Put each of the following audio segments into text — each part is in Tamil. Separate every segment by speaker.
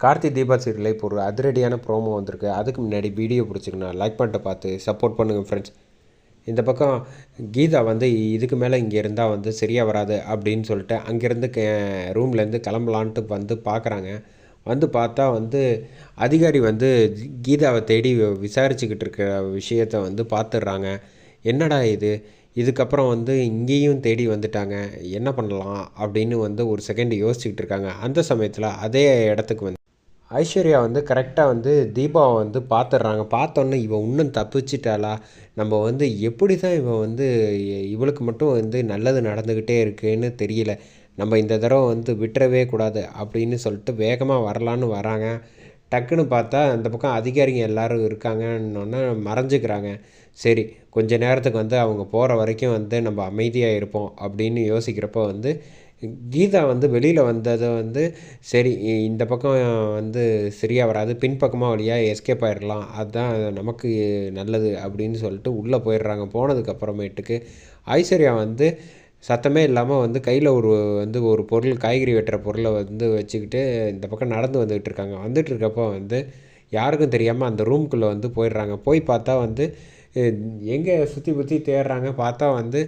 Speaker 1: கார்த்தி தீபா சீரியலில் இப்போ ஒரு அதிரடியான ப்ரோமோ வந்திருக்கு. அதுக்கு முன்னாடி வீடியோ பிடிச்சிருக்குண்ணா லைக் பண்ணிட்டு பார்த்து சப்போர்ட் பண்ணுங்கள் ஃப்ரெண்ட்ஸ் இந்த பக்கம் கீதா வந்து இதுக்கு மேலே இங்கே இருந்தால் வந்து சரியாக வராது அப்படின்னு சொல்லிட்டு அங்கேருந்து க ரூம்லேருந்து கிளம்பலான்ட்டு வந்து பார்க்குறாங்க வந்து பார்த்தா வந்து அதிகாரி வந்து கீதாவை தேடி விசாரிச்சுக்கிட்டு இருக்க விஷயத்த வந்து பார்த்துடுறாங்க என்னடா இது? இதுக்கப்புறம் வந்து இங்கேயும் தேடி வந்துட்டாங்க. என்ன பண்ணலாம்? அப்படின்னு வந்து ஒரு செகண்ட் யோசிச்சுக்கிட்டு இருக்காங்க. அந்த சமயத்தில் அதே இடத்துக்கு வந்து ஐஸ்வர்யா வந்து கரெக்டாக வந்து தீபாவை வந்து பார்த்துடுறாங்க. பார்த்தோன்னே இவன் இன்னும் தப்பிச்சிட்டாளா? நம்ம வந்து எப்படி தான் இவன் வந்து இவளுக்கு மட்டும் வந்து நல்லது நடந்துக்கிட்டே இருக்குன்னு தெரியல. நம்ம இந்த தடவை வந்து விட்டுறவே கூடாது அப்படின்னு சொல்லிட்டு வேகமாக வரலான்னு வராங்க. டக்குன்னு பார்த்தா அந்த பக்கம் அதிகாரிங்க எல்லோரும் இருக்காங்கன்னொன்னே மறைஞ்சிக்கிறாங்க. சரி கொஞ்ச நேரத்துக்கு வந்து அவங்க போகிற வரைக்கும் வந்து நம்ம அமைதியாக இருப்போம் அப்படின்னு யோசிக்கிறப்போ வந்து கீதா வந்து வெளியில் வந்ததை வந்து சரி இந்த பக்கம் வந்து சரியாக வராது பின்பக்கமாக வழியாக எஸ்கேப் ஆகிடலாம் அதுதான் நமக்கு நல்லது அப்படின்னு சொல்லிட்டு உள்ளே போயிடுறாங்க. போனதுக்கப்புறமேட்டுக்கு ஐஸ்வர்யா வந்து சத்தமே இல்லாமல் வந்து கையில் ஒரு வந்து ஒரு பொருள் காய்கறி வெட்டுற பொருளை வந்து வச்சுக்கிட்டு இந்த பக்கம் நடந்து வந்துக்கிட்டு இருக்காங்க. வந்துட்டு இருக்கப்போ வந்து யாருக்கும் தெரியாமல் அந்த ரூம்குள்ளே வந்து போயிடுறாங்க. போய் பார்த்தா வந்து எங்கே சுற்றி சுற்றி தேடுறாங்க. பார்த்தா வந்து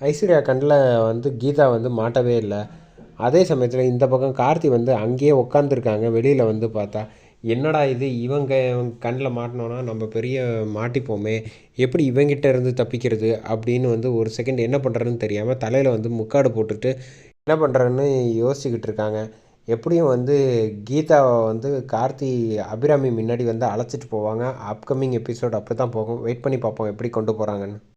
Speaker 1: ஐஸ்வர்யா கண்ணில் வந்து கீதா வந்து மாட்டவே இல்லை. அதே சமயத்தில் இந்த பக்கம் கார்த்தி வந்து அங்கேயே உட்காந்துருக்காங்க வெளியில் வந்து பார்த்தா என்னடா இது? இவங்க கண்ணில் மாட்டினோன்னா நம்ம பெரிய மாட்டிப்போமே. எப்படி இவங்கிட்ட இருந்து தப்பிக்கிறது? அப்படின்னு வந்து ஒரு செகண்ட் என்ன பண்ணுறதுன்னு தெரியாமல் தலையில் வந்து முக்காடு போட்டுட்டு என்ன பண்ணுறேன்னு யோசிச்சுக்கிட்டு இருக்காங்க. எப்படியும் வந்து கீதாவை வந்து கார்த்தி அபிராமி முன்னாடி வந்து அழைச்சிட்டு போவாங்க. அப்கமிங் எபிசோட் அப்படி தான் போகும். வெயிட் பண்ணி பார்ப்போம் எப்படி கொண்டு போகிறாங்கன்னு